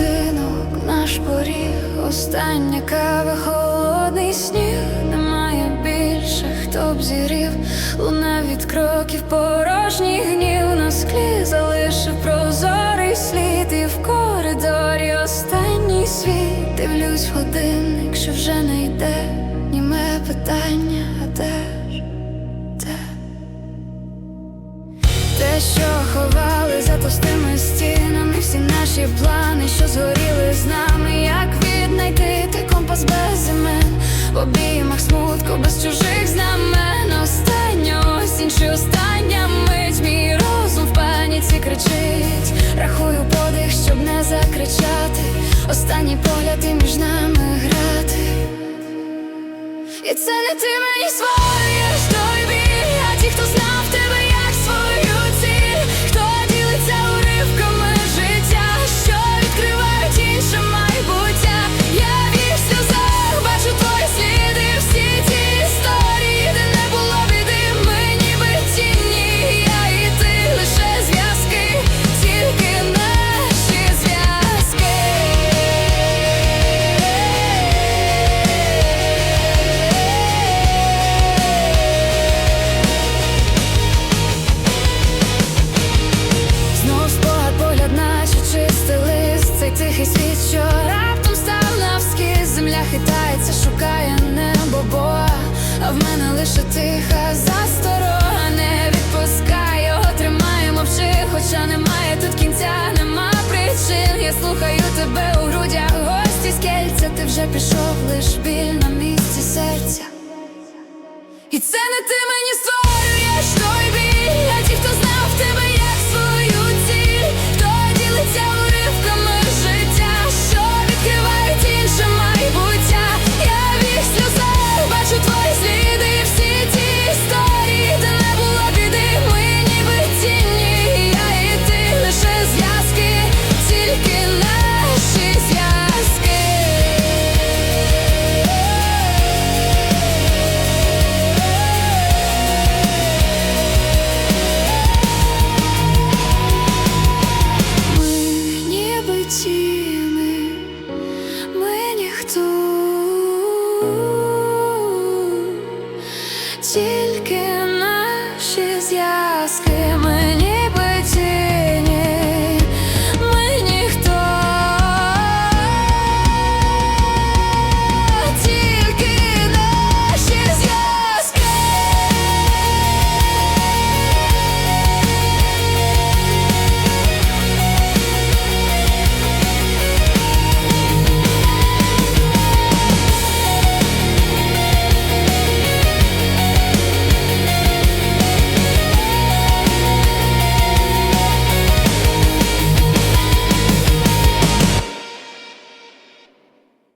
будинок, наш поріг, остання кава, холодний сніг, немає більше, хто б зірів, луна від кроків, порожній гнів. На склі залишив прозорий слід, і в коридорі останній світ. Дивлюсь в годинник, що вже не йде, наші плани, що згоріли з нами, як віднайти той компас без імен, в обіймах смутку, без чужих знамен. Остання осінь чи остання мить, мій розум в паніці кричить, рахую подих, щоб не закричати. Останній погляд і між нами грати. І це не ти мені своєш той біль, а ті, хто знав вже пішов, лиш біль на місці серця. І це не ти мені тільки наші зв'язки.